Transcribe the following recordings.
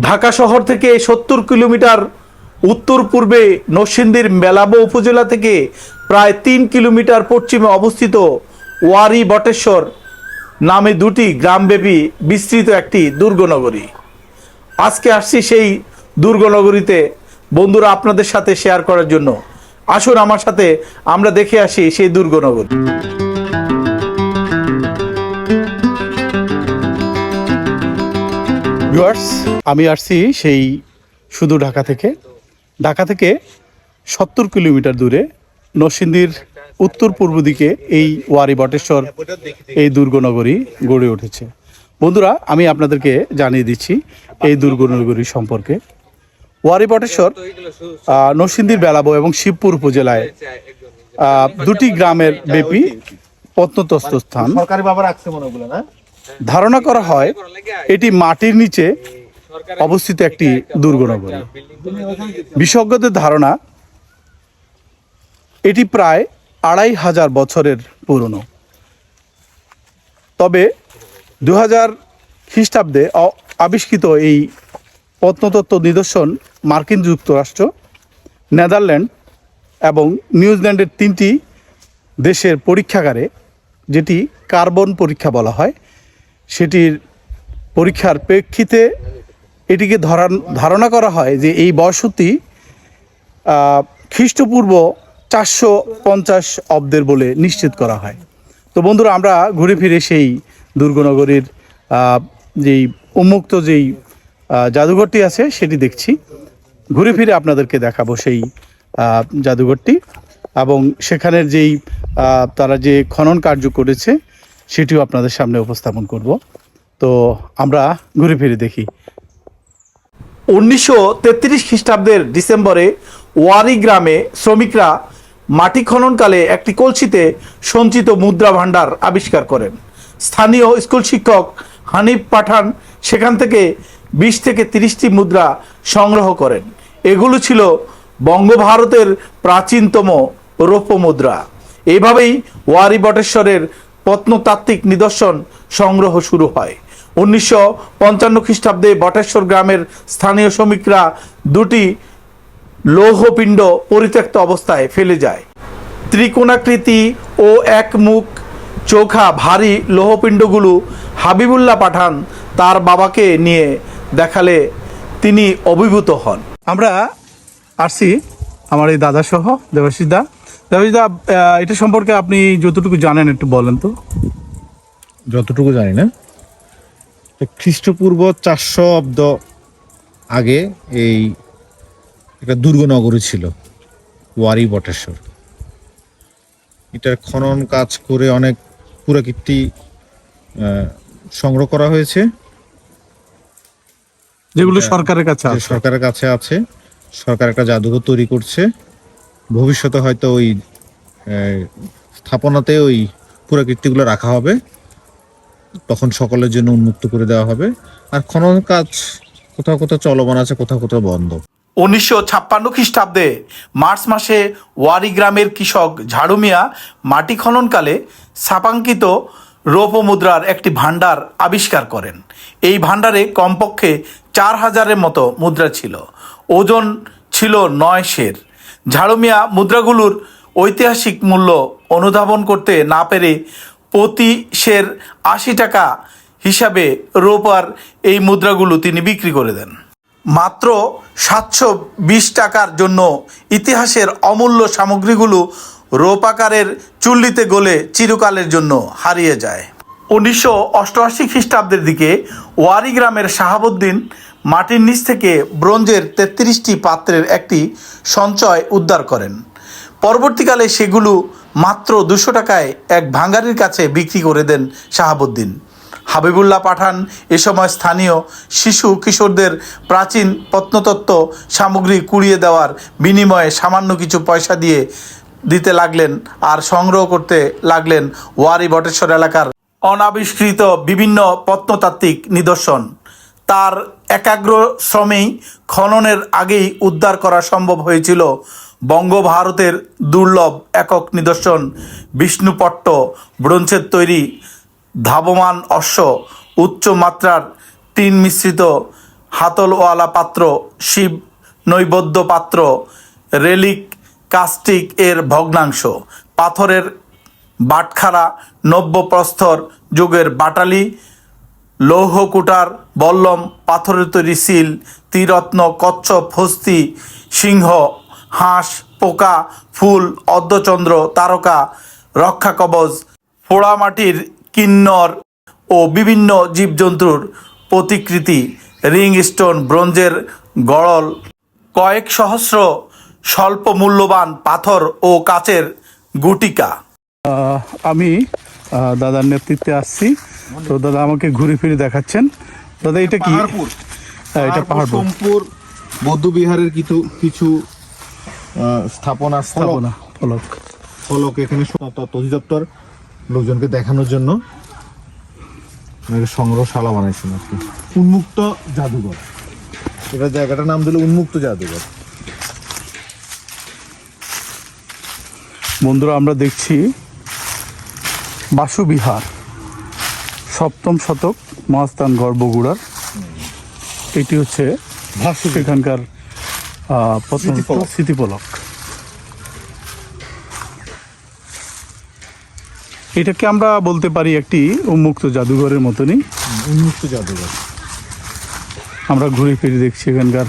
ঢাকা শহর থেকে সত্তর কিলোমিটার উত্তর পূর্বে নরসিংদীর মেলাবো উপজেলা থেকে প্রায় তিন কিলোমিটার পশ্চিমে অবস্থিত ওয়ারি বটেশ্বর নামে দুটি গ্রামব্যাপী বিস্তৃত একটি দুর্গনগরী। আজকে আসছি সেই দুর্গনগরীতে। বন্ধুরা, আপনাদের সাথে শেয়ার করার জন্য। আসুন, আমার সাথে আমরা দেখে আসি সেই দুর্গনগরী। ভিউয়ার্স, আমি আসছি সেই শুধু ঢাকা থেকে। ঢাকা থেকে সত্তর কিলোমিটার দূরে নরসিংদীর উত্তর পূর্ব দিকে এই ওয়ারি বটেশ্বর, এই দুর্গনগরী গড়ে উঠেছে। বন্ধুরা, আমি আপনাদেরকে জানিয়ে দিচ্ছি এই দুর্গনগরী সম্পর্কে। ওয়ারি বটেশ্বর নরসিংদীর বেলাবো এবং শিবপুর উপজেলায় দুটি গ্রামের ব্যাপী প্রত্নতস্ত স্থান। সরকারি বাবা রাখছে মনে না? ধারণা করা হয় এটি মাটির নিচে অবস্থিত একটি দুর্গনগরী। বিশেষজ্ঞদের ধারণা, এটি প্রায় আড়াই হাজার বছরের পুরনো। তবে দু হাজার খ্রিস্টাব্দে আবিষ্কৃত এই প্রত্নতত্ত্ব নিদর্শন মার্কিন যুক্তরাষ্ট্র, নেদারল্যান্ড এবং নিউজিল্যান্ডের তিনটি দেশের পরীক্ষাগারে, যেটি কার্বন পরীক্ষা বলা হয় সেটির পরীক্ষার প্রেক্ষিতে এটিকে ধরান, ধারণা করা হয় যে এই বসতি খ্রিস্টপূর্ব চারশো পঞ্চাশ অব্দের বলে নিশ্চিত করা হয়। তো বন্ধুরা, আমরা ঘুরে ফিরে সেই দুর্গনগরীর যেই উন্মুক্ত যেই জাদুঘরটি আছে সেটি দেখছি। ঘুরে ফিরে আপনাদেরকে দেখাবো সেই জাদুঘরটি এবং সেখানের যেই তারা যে খনন কার্য করেছে সেটিও আপনাদের সামনে উপস্থাপন করব। তো আমরা ঘুরে ফিরে দেখি। উনিশশো তেত্রিশ খ্রিস্টাব্দের ডিসেম্বরে ওয়ারি গ্রামে শ্রমিকরা মাটি খননকালে একটি কলসিতে সঞ্চিত মুদ্রা ভাণ্ডার আবিষ্কার করেন। স্থানীয় স্কুল শিক্ষক হানিফ পাঠান সেখান থেকে বিশ থেকে তিরিশটি মুদ্রা সংগ্রহ করেন। এগুলো ছিল বঙ্গভারতের প্রাচীনতম রৌপ্য মুদ্রা। এইভাবেই ওয়ারি বটেশ্বরের প্রত্নতাত্ত্বিক নিদর্শন সংগ্রহ শুরু হয়। উনিশশো পঞ্চান্ন খ্রিস্টাব্দে বটেশ্বর গ্রামের স্থানীয় শ্রমিকরা দুটি লৌহপিণ্ড পরিত্যক্ত অবস্থায় ফেলে যায়। ত্রিকোণাকৃতি ও এক মুখ চোখা ভারী লৌহপিণ্ডগুলো হাবিবুল্লাহ পাঠান তার বাবাকে নিয়ে দেখালে তিনি অভিভূত হন। আমরা আসছি আমার এই দাদাসহ দেবাশিস দা। দেবাশিস দা এটা সম্পর্কে আপনি যতটুকু জানেন একটু বলেন তো। যতটুকু জানি না। খ্রিস্টপূর্ব চারশো অব্দ আগে এই একটা দুর্গনগরী ছিল ওয়ারি বটেশ্বর। এটার খনন কাজ করে অনেক পুরাকীর্তি সংগ্রহ করা হয়েছে। যেগুলো সরকারের কাছে আছে। সরকারের কাছে আছে সরকার একটা জাদুঘর তৈরি করছে। ভবিষ্যতে হয়তো ওই স্থাপনাতে ওই পুরাকীর্তিগুলো রাখা হবে। তখন সকলের জন্য উন্মুক্ত করে দেওয়া হবে। আর খনন কাজ কোথাও কোথাও চলমান আছে, কোথাও কোথাও বন্ধ। উনিশশো ছাপ্পান্ন খ্রিস্টাব্দে মার্চ মাসে ওয়ারি গ্রামের কৃষক ঝাড়ুমিয়া মাটি খননকালে ছাপাঙ্কিত রৌপ মুদ্রার একটি ভাণ্ডার আবিষ্কার করেন। এই ভাণ্ডারে কমপক্ষে চার হাজারের মতো মুদ্রা ছিল। ওজন ছিল নয় সের। ঝাড়ু মিয়া মুদ্রাগুলোর ঐতিহাসিক মূল্য অনুধাবন করতে না পেরে প্রতি সের আশি টাকা হিসাবে রোপার এই মুদ্রাগুলো তিনি বিক্রি করে দেন। মাত্র সাতশো বিশ টাকার জন্য ইতিহাসের অমূল্য সামগ্রীগুলো রোপাকারের চুল্লিতে গলে চিরকালের জন্য হারিয়ে যায়। উনিশশো অষ্টআশি খ্রিস্টাব্দের দিকে ওয়ারি গ্রামের শাহাবুদ্দিন মাটির নিচ থেকে ব্রোঞ্জের তেত্রিশটি পাত্রের একটি সঞ্চয় উদ্ধার করেন। পরবর্তীকালে সেগুলো মাত্র দুশো টাকায় এক ভাঙ্গারির কাছে বিক্রি করে দেন শাহাবুদ্দিন। হাবিবুল্লাহ পাঠান এ সময় স্থানীয় শিশু কিশোরদের প্রাচীন প্রত্নতত্ত্ব সামগ্রী কুড়িয়ে দেওয়ার বিনিময়ে সামান্য কিছু পয়সা দিয়ে দিতে লাগলেন আর সংগ্রহ করতে লাগলেন ওয়ারি বটেশ্বর এলাকার অনাবিষ্কৃত বিভিন্ন প্রত্নতাত্ত্বিক নিদর্শন। তার একাগ্র শ্রমেই খননের আগেই উদ্ধার করা সম্ভব হয়েছিল। বঙ্গভারতের দুর্লভ একক নিদর্শন বিষ্ণুপট্ট ব্রোঞ্জের তৈরি ধাবমান অশ্ব উচ্চ মাত্রার টিন মিশ্রিত হাতলওয়ালা পাত্র শিব নৈবদ্য পাত্র রেলিক কাস্টিক এর ভগ্নাংশ। পাথরের বাটখারা নব্যপ্রস্তর যুগের বাটালি লৌহকুটার বল্লম, পাথরের তৈরি সিল ত্রিরত্ন কচ্ছপ, হস্তি, সিংহ, হাঁস, পোকা, ফুল, অর্ধচন্দ্র, তারকা, রক্ষা কবচ পোড়ামাটির কিন্নর ও বিভিন্ন জীবজন্তুর প্রতিকৃতি, রিং স্টোন, ব্রোঞ্জের গড়ল। কয়েক সহস্র স্বল্প মূল্যবান পাথর ও কাচের গুটিকা। আমি দাদার নেতৃত্বে আসছি। তো দাদা আমাকে ঘুরে ফিরে দেখাচ্ছেন। দাদা এটা কি? হ্যাঁ, এটা পাহাড়পুর সোমপুর বৌদ্ধ বিহারের কিছু কিছু স্থাপনা স্থাপনা ফলক। ফলক এখানে অধিদপ্তর লোকজনকে দেখানোর জন্য। সংগ্রহশালা বানাইছেন আর কি উন্মুক্ত জাদুঘর। এটা জায়গাটার নাম দিল উন্মুক্ত জাদুঘর। বন্ধুরা আমরা দেখছি বাসুবিহার। সপ্তম শতক মহাস্থানগড় বগুড়ার এটি হচ্ছে সেখানকার। স্মৃতিফলক। এটাকে আমরা বলতে পারি একটি উন্মুক্ত জাদুঘরের মতনই। উন্মুক্ত জাদুঘর। আমরা ঘুরে ফিরে দেখছি এখানকার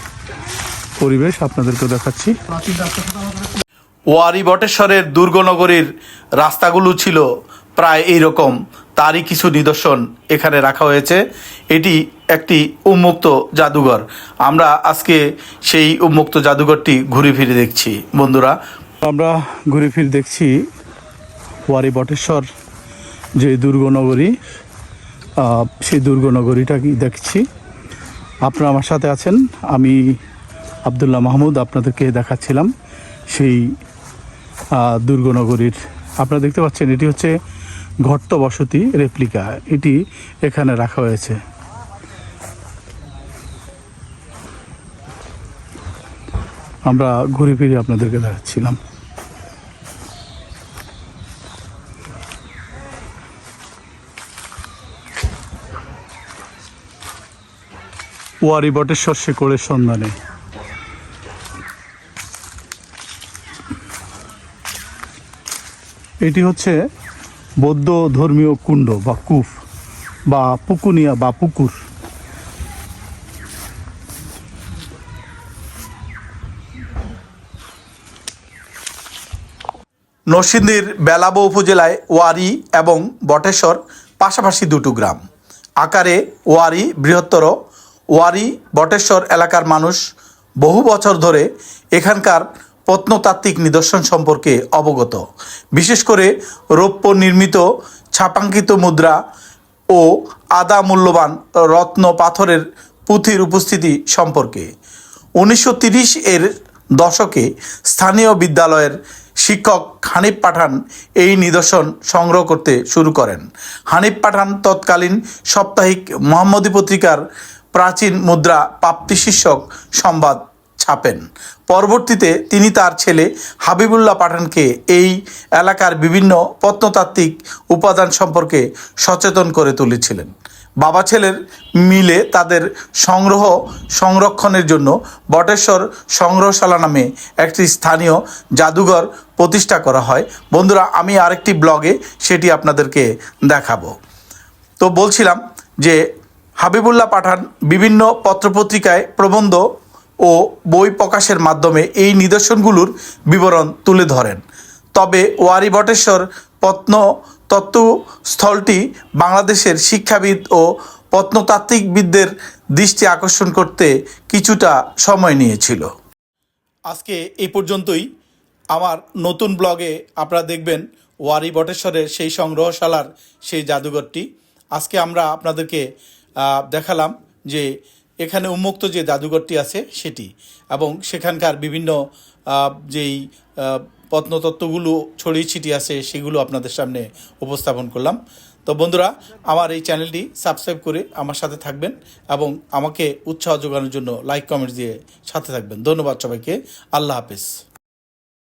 পরিবেশ আপনাদেরকে দেখাচ্ছি। ওয়ারি বটেশ্বরের দুর্গনগরীর রাস্তাগুলো ছিল প্রায় এই রকম তারই কিছু নিদর্শন এখানে রাখা হয়েছে। এটি একটি উন্মুক্ত জাদুঘর। আমরা আজকে সেই উন্মুক্ত জাদুঘরটি ঘুরে ফিরে দেখছি। বন্ধুরা, আমরা ঘুরে ফিরে দেখছি ওয়ারি বটেশ্বর যে দুর্গনগরী সেই দুর্গনগরীটা কি দেখছি। আপনারা আমার সাথে আছেন। আমি আবদুল্লাহ মাহমুদ আপনাদেরকে দেখাচ্ছিলাম সেই দুর্গনগরীর আপনারা দেখতে পাচ্ছেন, এটি হচ্ছে ঘট্ট বসতি রেপ্লিকা। এটি এখানে রাখা হয়েছে। আমরা ঘুরে ফিরে আপনাদেরকে দেখাচ্ছিলাম। ওয়ারি বটেশ্বর শেকড়ের সন্ধানে। এটি হচ্ছে বৌদ্ধ ধর্মীয় কুণ্ড বা কুফ বা পুকুনিয়া বা পুকুর। নরসিংদীর বেলাবো উপজেলায় ওয়ারি এবং বটেশ্বর পাশাপাশি দুটো গ্রাম। আকারে ওয়ারি বৃহত্তর, ওয়ারি বটেশ্বর এলাকার মানুষ বহু বছর ধরে এখানকার প্রত্নতাত্ত্বিক নিদর্শন সম্পর্কে অবগত। বিশেষ করে রৌপ্য নির্মিত ছাপাঙ্কিত মুদ্রা ও আদা মূল্যবান রত্ন পাথরের পুঁথির উপস্থিতি সম্পর্কে। উনিশশো এর দশকে স্থানীয় বিদ্যালয়ের শিক্ষক হানিফ পাঠান এই নিদর্শন সংগ্রহ করতে শুরু করেন। হানিফ পাঠান তৎকালীন সাপ্তাহিক মোহাম্মদী পত্রিকার প্রাচীন মুদ্রা প্রাপ্তি শীর্ষক সংবাদ ছাপেন। পরবর্তীতে তিনি তার ছেলে হাবিবুল্লাহ পাঠানকে এই এলাকার বিভিন্ন প্রত্নতাত্ত্বিক উপাদান সম্পর্কে সচেতন করে তুলেছিলেন। বাবা ছেলের মিলে তাদের সংগ্রহ সংরক্ষণের জন্য বটেশ্বর সংগ্রহশালা নামে একটি স্থানীয় জাদুঘর প্রতিষ্ঠা করা হয়। বন্ধুরা, আমি আরেকটি ব্লগে সেটি আপনাদেরকে দেখাবো। তো বলছিলাম যে হাবিবুল্লাহ পাঠান বিভিন্ন পত্রপত্রিকায় প্রবন্ধ ও বই প্রকাশের মাধ্যমে এই নিদর্শনগুলোর বিবরণ তুলে ধরেন। তবে ওয়ারি বটেশ্বর প্রত্ন তত্ত্বস্থলটি বাংলাদেশের শিক্ষাবিদ ও প্রত্নতাত্ত্বিকবিদদের দৃষ্টি আকর্ষণ করতে কিছুটা সময় নিয়েছিল। আজকে এই পর্যন্তই। আমার নতুন ব্লগে আপনারা দেখবেন ওয়ারি বটেশ্বরের সেই সংগ্রহশালার সেই জাদুঘরটি। আজকে আমরা আপনাদেরকে দেখালাম যে এখানে উন্মুক্ত যে জাদুঘরটি আছে, সেটি। এবং সেখানকার বিভিন্ন যেই প্রত্নতত্ত্বগুলো, ছড়িয়ে ছিটি আছে, সেগুলো আপনাদের সামনে উপস্থাপন করলাম। তো বন্ধুরা, আমার এই চ্যানেলটি সাবস্ক্রাইব করে আমার সাথে থাকবেন এবং আমাকে উৎসাহ যোগানোর জন্য লাইক, কমেন্ট দিয়ে সাথে থাকবেন। ধন্যবাদ সবাইকে। আল্লাহ হাফেজ।